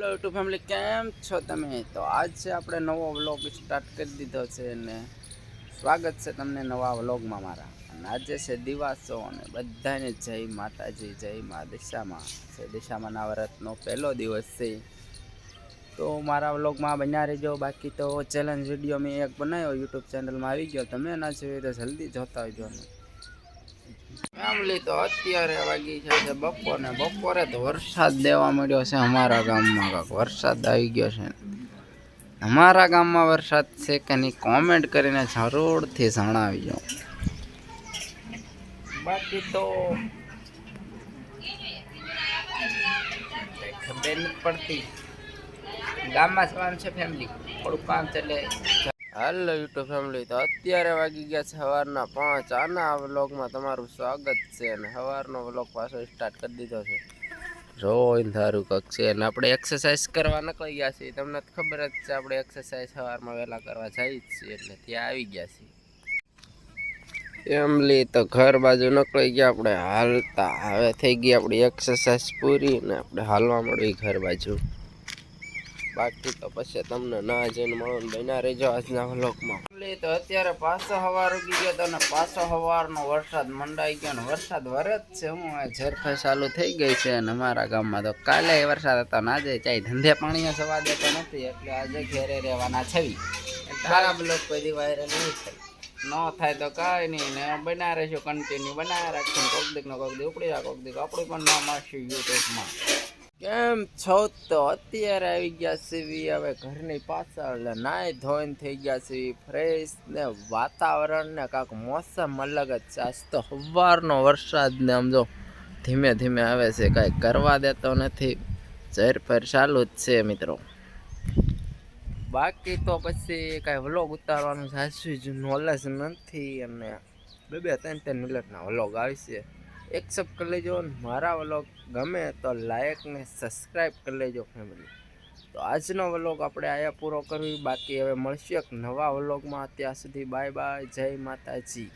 Hello YouTube family કેમ છો તમે? તો આજ આપણે નવો વ્લોગ સ્ટાર્ટ કરી દીધો છે અને સ્વાગત છે તમને નવા વ્લોગમાં મારા. અને આજે છે દિવાસો અને બધાને જય માતાજી, જય મા દિશામાં. છે દિશામાંના વ્રતનો પહેલો દિવસ છે. તો મારા વ્લોગમાં બન્યા રહેજો. બાકી તો ચેલેન્જ વીડિયો મેં એક બનાવ્યો યુટ્યુબ ચેનલમાં આવી ગયો. તમે ના જોયું તો જલ્દી જોતા હોજો ફેમિલી તો અત્યારે વાગી છે બપોરને. બપોરે તો વરસાદ દેવા મળ્યો છે અમારા ગામમાં કાંક. વરસાદ આવી ગયો છે. અમારા ગામમાં વરસાદ છે કે નહીં કોમેન્ટ કરીને જરૂરથી જણાવજો. બાકી તો ખબર પડતી. ગામમાં જવાનું છે ફેમિલી થોડું કામ છે એટલે હાલો યુટ્યુબ ફેમિલી, તો અત્યારે વાગી ગયા છે સવારના પાંચ. આના વ્લોગમાં તમારું સ્વાગત છે અને સવારનો વ્લોગ પાછો સ્ટાર્ટ કરી દીધો છે. જોઈને સારું કંઈક છે. અને આપણે એક્સરસાઇઝ કરવા નીકળી ગયા છીએ. તમને ખબર જ છે, આપણે એક્સરસાઇઝ સવારમાં વહેલા કરવા જઈએ જ છીએ, એટલે ત્યાં આવી ગયા છીએ. ફેમિલી, તો ઘર બાજુ નીકળી ગયા, આપણે હાલતા. હવે થઈ ગઈ આપણી એક્સરસાઇઝ પૂરી ને આપણે હાલવા મળી ઘર બાજુ. બાકી તો પછી તમને ના જઈને મળો બન્યા રહેજો આજના વ્લોગમાં. તો અત્યારે પાછો હવાર ઉગી ગયો તો અને પાછો હવારનો વરસાદ મંડાઈ ગયો ને વરસાદ વરે જ છે હું ઝરફે ચાલુ થઈ ગઈ છે અને અમારા ગામમાં તો કાલે વરસાદ હતો ને આજે ચાઈ ધંધે પાણી સવા દેતો નથી, એટલે આજે ઘેરે રહેવાના છવી તારા બ્લોગ કોઈ વાયરલ નહીં થાય. ન થાય તો કાંઈ નહીં, ને બનાવી રહીશું કન્ટિન્યુ બનાવી રાખશું કોક દીક નો કોક દી ઉપડી જાય કોક દીક આપણું પણ નામ આવશે યુટ્યુબમાં કેમ છો? તો અત્યારે આવી ગયા સીવી હવે ઘરની પાછળ નાઈ ધોઈને થઈ ગયા સીવી ફ્રેશ ને વાતાવરણ ને કાંક મોસમ અલગ જ છે. આજ તો સવારનો વરસાદ ને આમ જો ધીમે ધીમે આવે છે, કાંઈ કરવા દેતો નથી. ઝેરફેર ચાલુ જ છે મિત્રો. બાકી તો પછી કાંઈ વ્લોગ ઉતારવાનું સાચું જ નોલેજ નથી અને બે બે ત્રણ ત્રણ મિનિટના વ્લોગ આવશે. એક્સેપ્ટ કરી લેજો મારા વ્લોગ ગમે તો લાયક ને સબસ્ક્રાઈબ કરી લેજો ફેમિલી તો આજનો વ્લોગ આપણે આયા પૂરો કરવી બાકી હવે મળશે એક નવા વ્લોગમાં. ત્યાં સુધી બાય બાય જય માતાજી.